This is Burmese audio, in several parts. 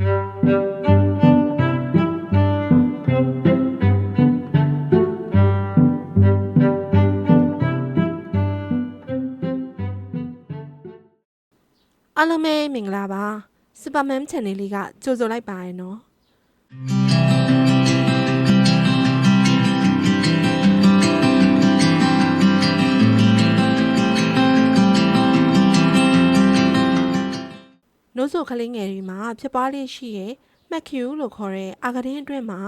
အားလုံးပဲမင်္ဂလာပါစူပါမန် channel လေးကကြိုဆိုလိုက်ပါရနော် ကလေးငယ်တွေမှာဖြစ်ပွားလေးရှိရဲ့မက်ကျူလို့ခေါ်တဲ့အာဂဒင်းအတွင်းမှာ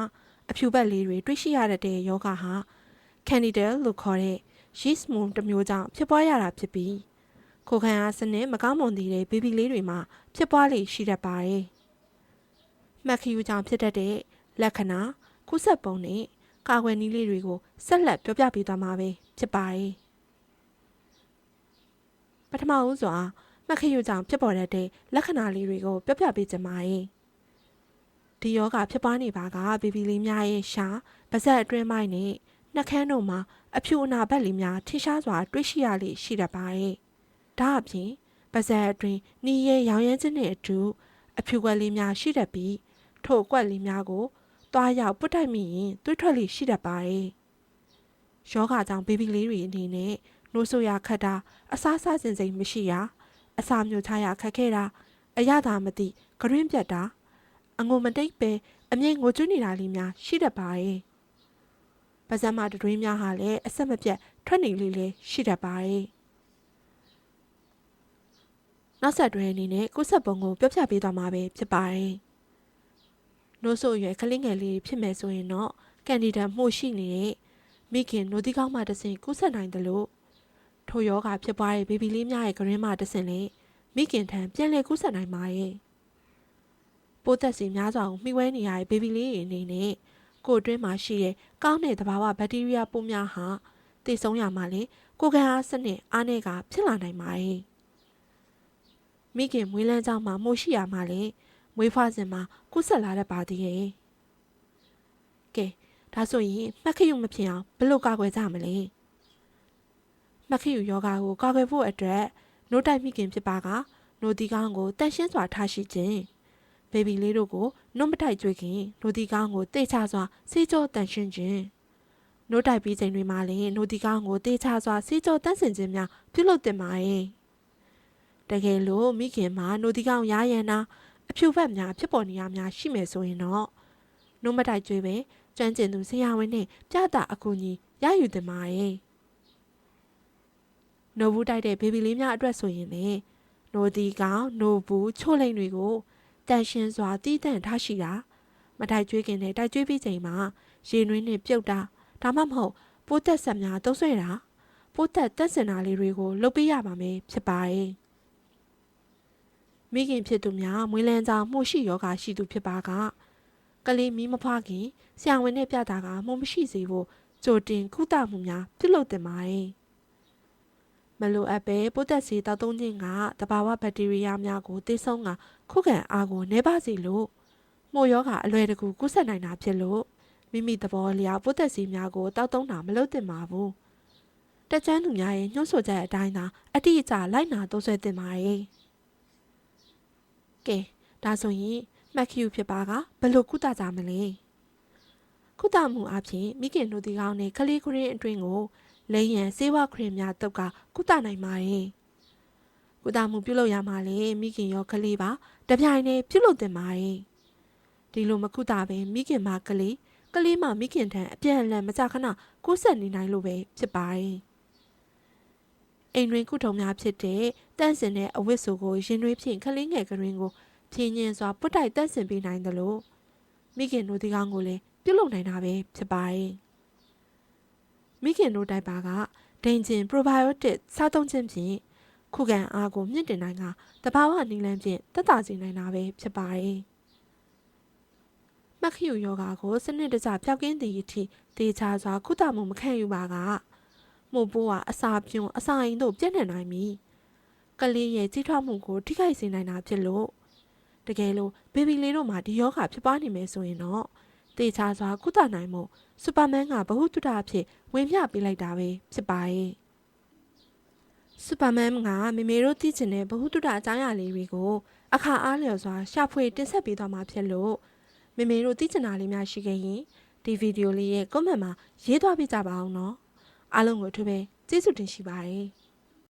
အဖြူဘက်လေးတွေတွေ့ရှိရတဲ့ယောဂဟာကန်ဒီဒယ်လို့ခေါ်တဲ့ yeast mold တစ်မျိုးကြောင့်ဖြစ်ပွားရတာဖြစ်ပြီးကိုယ်ခံအားစနစ်မကောင်းမွန်သေးတဲ့ဘေဘီလေးတွေမှာဖြစ်ပွားလေရှိတတ်ပါတယ်။မက်ခယူကြောင့်ဖြစ်တတ်တဲ့လက္ခဏာကုသပုံနဲ့ကာကွယ်နည်းလေးတွေကိုဆက်လက်ပြောပြပေးသွားမှာပဲဖြစ်ပါတယ်။ပထမဦးစွာ မက်ခယူကြောင့်ဖြစ်ပေါ်တတ်တဲ့လက္ခဏာလေးတွေကိုပြောပြပေးကြပါမယ်။ဒီယောဂဖြစ်ပွားနေပါကဘေဘီလေးများရဲ့ရှားပါးစပ်အတွင်းပိုင်းနဲ့နှာခမ်းတို့မှာအဖြူအနာဘက်လေးများထိရှားစွာတွေ့ရှိရလေရှိတတ်ပါတယ်။ဒါအပြင်ပါဇက်အတွင်းနီးရဲရောင်ရမ်းခြင်းနဲ့အတူအဖြူကွက်လေးများရှိတတ်ပြီးထို့ကွက်လေးများကိုတွားရောက်ပုတ်တိုက်မိရင်သွေးထွက်လေးရှိတတ်ပါတယ်။ယောဂကြောင့်ဘေဘီလေးတွေအနေနဲ့နိုးဆိုရခတ်တာအစားစားစင်စိမ်မရှိရ အစာမျိုးချရခက်ခဲတာအရသာမသိဂရင်းပြတ်တာအငုံမတိတ်ပဲအမြင့်ငိုကျွနေတာလေးများရှိတတ်ပါတယ်။ပါဇက်မတတွင်းများဟာလည်းအဆက်မပြတ်ထွက်နေလေးလေးရှိတတ်ပါတယ်။နောက်ဆက်တွဲအနေနဲ့ကိုယ်ဆက်ပုံကိုပြောပြပေးသွားမှာပဲဖြစ်ပါတယ်။နို့ဆိုရွယ်ကလေးငယ်လေးဖြစ်မယ်ဆိုရင်တော့ကန်ဒီဒန်မှုရှိနေတဲ့မိခင်နိုဒီကောင်းမှတဆင်ကူးဆက်နိုင်တယ်လို့ ထိုယောဂဖြစ်ပွားတဲ့ဘေဘီလေးများရဲ့ကရင်းမှတဆင်လေမိခင်ထံပြန်လည်ကူးဆက်နိုင်ပါရဲ့။ပိုးသက်စီများစွာကိုမှီဝဲနေရတဲ့ဘေဘီလေးတွေအနေနဲ့ကိုယ်အတွင်းမှာရှိတဲ့ကောင်းတဲ့သဘာဝဘက်တီးရီးယားပိုးများဟာတည်ဆုံးရမှာလေကိုယ်ခံအားစနစ်အားနည်းကဖြစ်လာနိုင်ပါရဲ့။မိခင်မွေးလန်းကြောင်းမှာမို့ရှိရမှာလေမွေးဖွားစဉ်မှာကုဆက်လာတတ်ပါသေးရဲ့ကဲဒါဆိုရင်မှတ်ခရုမဖြစ်အောင်ဘယ်လိုကာကွယ်ကြမလဲ မှတ်ခရုယောဂါကိုကာကွယ်ဖို့အတွက်နို့တိုက်မိခင်ဖြစ်ပါကနိုဒီကောင်းကိုတန့်ရှင်းစွာထားရှိခြင်းဘေဘီလေးတို့ကိုနှုတ်မတိုက်ကြွေးခင်နိုဒီကောင်းကိုတိတ်ချစွာစေးကြောတန့်ရှင်းခြင်းနို့တိုက်ပြီးချိန်တွေမှာလည်းနိုဒီကောင်းကိုတေးချစွာစေးကြောတန့်စင်ခြင်းများပြုလုပ်တင်ပါရဲ့တကယ်လို့မိခင်မှာနိုဒီကောင်ရရန်နာအဖြူဘက်များဖြစ်ပေါ်နေရများရှိမယ်ဆိုရင်တော့နှုတ်မတိုက်ကျွေးပဲကျွမ်းကျင်သူဆရာဝန်နဲ့ပြတာအကူကြီးရယူတင်ပါရဲ့ နိုဘူးတိုက်တဲ့ဘေဘီလေးများအတွက်ဆိုရင်လေနိုဒီကောင်နိုဘူးချို့လိန်တွေကိုတန်ရှင်းစွာတည်တံ့ထားရှိတာမတိုက်ကျွေးခင်နဲ့တိုက်ကျွေးပြီးချိန်မှာရေနွေးနဲ့ပြုတ်တာဒါမှမဟုတ်ပိုးသက်ဆက်များသုံးဆွဲတာပိုးသက်တက်စင်တာလေးတွေကိုလုပ်ပေးရပါမယ်ဖြစ်ပါရဲ့မိခင်ဖြစ်သူများမွေးလန်းကြောင်မှုရှိယောဂရှိသူဖြစ်ပါကကလေးမီးမဖွားခင်ဆရာဝန်နဲ့ပြတာကမှုမရှိစေဖို့ကြိုတင်ကုသမှုများပြုလုပ်တင်ပါတယ် မလိုအပ်ပဲပိုးသက်စီတောက်သုံးခြင်းကတဘာဝဘက်တီးရီးယားများကိုတိဆုံးကခုခံအားကိုနှဲပါစေလို့မှုယောဂအလွယ်တကူကူးစက်နိုင်တာဖြစ်လို့မိမိသဘောလျောက်ပိုးသက်စီများကိုတောက်သုံးတာမလုပ်သင့်ပါဘူးတက်ချမ်းသူများရဲ့ညှို့ဆိုချက်အတိုင်းသာအတိအကျလိုက်နာသုံးဆွဲသင့်ပါတယ်ကဲဒါဆိုရင်မက်ခယူဖြစ်ပါကဘယ်လိုကုသကြမလဲကုသမှုအပြင်မိခင်တို့ဒီကောင်းနဲ့ကလေးခရင်းအတွင်းကို လဲရန်စေဝခရင်များတုတ်ကကုသနိုင်ပါရဲ့ကုသမှုပြုလုပ်ရမှာလေမိခင်ရောကလေးပါတပြိုင်တည်းပြုလုပ်တင်ပါရဲ့ဒီလိုမကုသဘဲမိခင်မကလေးကလေးမမိခင်ထံအပြန်အလှန်မကြခဏကူးဆက်နေနိုင်လို့ပဲဖြစ်ပါရဲ့အိမ်တွင်ကုထုံများဖြစ်တဲ့တန့်စင်တဲ့အဝတ်ဆိုကိုရင်တွင်ဖြင့်ကလေးငယ်ကရင်ကိုဖြင်းညင်စွာပုတ်တိုက်တန့်စင်ပေးနိုင်တယ်လို့မိခင်တို့ဒီကောင်းကိုလည်းပြုလုပ်နိုင်တာပဲဖြစ်ပါရဲ့ မိခင်တို့တိုက်ပါကဒိန်ကျင် probiotic စားသုံးခြင်းဖြင့်ခုခံအားကိုမြင့်တင်နိုင်ကတဘာဝနည်းလမ်းဖြင့်တက်တာစေနိုင်တာပဲဖြစ်ပါရဲ့မက်ခယူယောဂါကိုစနစ်တကျပျောက်ကင်းသည့်အထိဒေချာစွာကုသမှုမခံယူပါကမှုပိုးကအစာပြုံအစာအိမ်တို့ပြည့်နှံ့နိုင်ပြီကလေးရဲ့ကြီးထွားမှုကိုထိခိုက်စေနိုင်တာဖြစ်လို့တကယ်လို့ဘေဘီလေးတို့မှာဒီယောဂဖြစ်ပွားနေမယ်ဆိုရင်တော့ တေချာစွာကုသနိုင်မှုစူပါမန်ကဘ ഹു တုဒအဖြစ်ဝင်ပြပေးလိုက်တာပဲဖြစ်ပါရဲ့စူပါမန်ကမေမေတို့သိချင်တဲ့ဘ ഹു တုဒအကြောင်းအရာလေးတွေကိုအခါအားလျော်စွာရှာဖွေတင်ဆက်ပေးသွားမှာဖြစ်လို့မေမေတို့သိချင်တာလေးများရှိခဲ့ရင်ဒီဗီဒီယိုလေးရဲ့ comment မှာရေးသွားပြကြပါအောင်နော်အားလုံးကိုအထူးပဲကျေးဇူးတင်ရှိပါတယ်